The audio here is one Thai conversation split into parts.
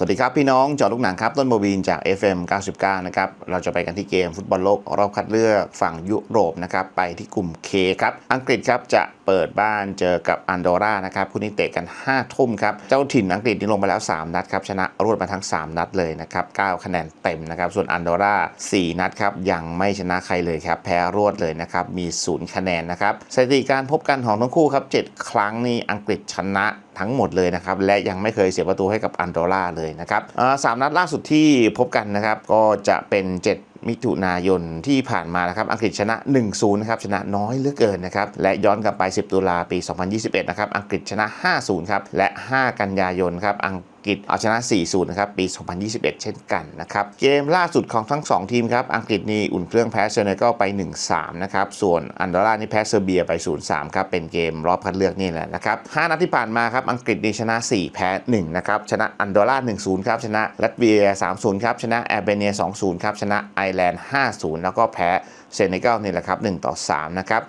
สวัสดีครับ พี่น้องจอลูกหนังครับ ต้นบวีนจาก FM 99 นะครับ เราจะไปกันที่เกมฟุตบอลโลกรอบคัดเลือกฝั่งยุโรปนะครับ ไปที่กลุ่ม K ครับ อังกฤษครับจะเปิดบ้านเจอกับอันดอร่านะครับคู่นี้เตะกัน 5 ทุ่มครับ เจ้าถิ่นอังกฤษนี่ลงไปแล้ว 3 นัดครับ ชนะรวดมาทั้ง 3 นัดเลยนะครับ 9 คะแนนเต็มนะครับ ส่วนอันดอร่า 4 นัดครับ ยังไม่ชนะใครเลยครับ แพ้รวดเลยนะครับ มี 0 คะแนนนะครับ สถิติการพบกันของทั้งคู่ครับ 7 ครั้งนี่อังกฤษชนะ ทั้งหมดเลยนะครับ และยังไม่เคยเสียประตูให้กับอันโดร่าเลยนะครับสามนัดล่าสุดที่พบกันนะครับ ก็จะเป็น 7 มิถุนายนที่ผ่านมานะครับอังกฤษชนะ 1-0นะครับชนะน้อยเหลือเกินนะครับและย้อนกลับไป 10 ตุลาปี 2021 นะครับอังกฤษชนะ 5-0 ครับและ 5 กันยายนครับอังกฤษเอาชนะ 4-0 นะครับ ปี 2021 เช่นกันนะครับ เกมล่าสุดของทั้ง 2 ทีมครับ อังกฤษนี่อุ่นเครื่องแพ้เซเนกัลไป 1-3 นะครับ ส่วนอันดอร่านี่แพ้เซอร์เบียไป 0-3 ครับ เป็นเกมรอบคัดเลือกนี่แหละนะครับ 5 นัดที่ผ่านมาครับ อังกฤษนี่ชนะ 4 แพ้ 1 นะครับ ชนะอันดอร่า 1-0 ครับ ชนะลัตเวีย 3-0 ครับ ชนะแอร์เบเนีย 2-0 ครับ ชนะไอร์แลนด์ 5-0 แล้วก็แพ้เซเนกัลนี่แหละครับ1-3นะครับ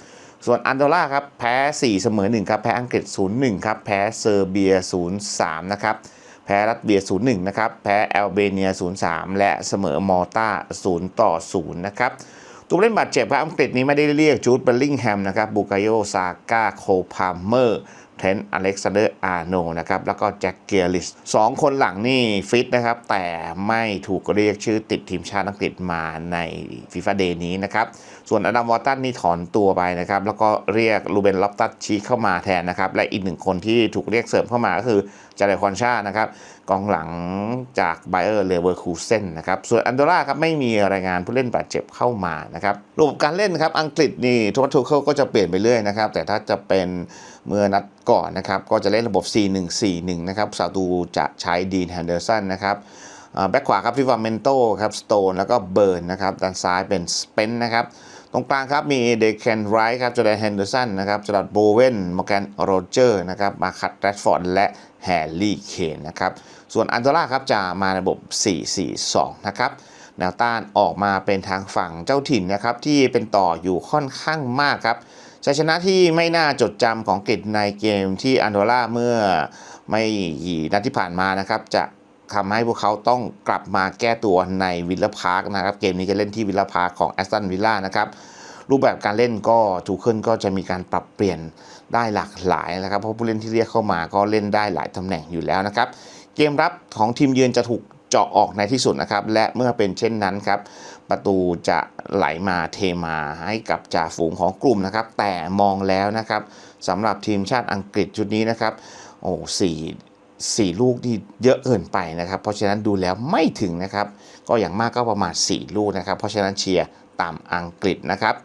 ส่วนอันโดร่าครับแพ้ 4 เสมอ1ครับแพ้อังกฤษ 0-1ครับแพ้เซอร์เบีย 0-3 นะครับแพ้รัสเบีย 0-1 นะครับแพ้แอลเบเนีย 0-3 และเสมอมอลตา0ต่อ0นะครับตัวเล่นบาดเจ็บครับอังกฤษนี้ไม่ได้เรียกจูดเบลลิงแฮมนะครับบูกายโยซาก้าโคพามเมอร์ เทรนต์อเล็กซานเดอร์อาร์โนนะครับ แล้วก็แจ็คเกียริสสองคนหลังนี่ฟิตนะครับ แต่ไม่ถูกเรียกชื่อติดทีมชาติอังกฤษมาในฟีฟ่าเดย์นี้นะครับ ส่วนอดัมวอตตันนี่ถอนตัวไปนะครับ แล้วก็เรียกลูเบนล็อบตัสชีเข้ามาแทนนะครับ และอีกหนึ่งคนที่ถูกเรียกเสริมเข้ามาก็คือจาเรคอนชานะครับกองหลังจากไบเออร์เลเวอร์คูเซนนะครับ ส่วนอันโดร่าครับไม่มีรายงานผู้เล่นบาดเจ็บเข้ามานะครับระบบการเล่นครับอังกฤษนี่ทมัสทูเคิลก็จะเปลี่ยนไปเรื่อยนะครับ แต่ถ้าจะเป็นเมื่อนัดก่อนนะครับก็จะเล่นระบบ 4-1-4-1 นะครับซาตูจะใช้ดีนแฮนเดอร์สันนะครับแบ็คขวาครับริวาเมนโตครับสโตนแล้วก็เบิร์นนะครับด้านซ้ายเป็นสเปนนะครับตรงกลางครับมีเดคเคนไรท์ครับจอร์แดนแฮนเดอร์สันนะครับจอร์ดโบเวนมอร์แกนโรเจอร์นะครับมาคัตแรดฟอร์ดและแฮร์รี่เคนนะครับส่วนอันโตล่าครับจะมาในระบบ 4-4-2 นะครับแนวต้านออกมาเป็นทางฝั่งเจ้าถิ่นนะครับที่เป็นต่ออยู่ค่อนข้างมากครับ ชัยชนะที่ไม่น่าจดจำของกฤษในเกมที่อันโดล่าเมื่อไม่กี่นัดที่ผ่านมานะครับจะทำให้พวกเขาต้องกลับมาแก้ตัวในวิลล่าพาร์คนะครับ เกมนี้จะเล่นที่วิลล่าพาร์คของแอสตันวิลล่านะครับ รูปแบบการเล่นก็ทูเคิลก็จะมีการปรับเปลี่ยนได้หลากหลายนะครับ เพราะผู้เล่นที่เรียกเข้ามาก็เล่นได้หลายตำแหน่งอยู่แล้วนะครับ เกมรับของทีมเยือนจะถูก เจาะออกในที่สุดนะครับ และเมื่อเป็นเช่นนั้นครับ ประตูจะไหลมาเทมาให้กับจ่าฝูงของกลุ่มนะครับ แต่มองแล้วนะครับสำหรับทีมชาติอังกฤษชุดนี้นะครับ โอ้สี่สี่ลูกนี่เยอะเกินไปนะครับ เพราะฉะนั้นดูแล้วไม่ถึงนะครับ ก็อย่างมากก็ประมาณ4ลูกนะครับ เพราะฉะนั้นเชียร์ตามอังกฤษนะครับ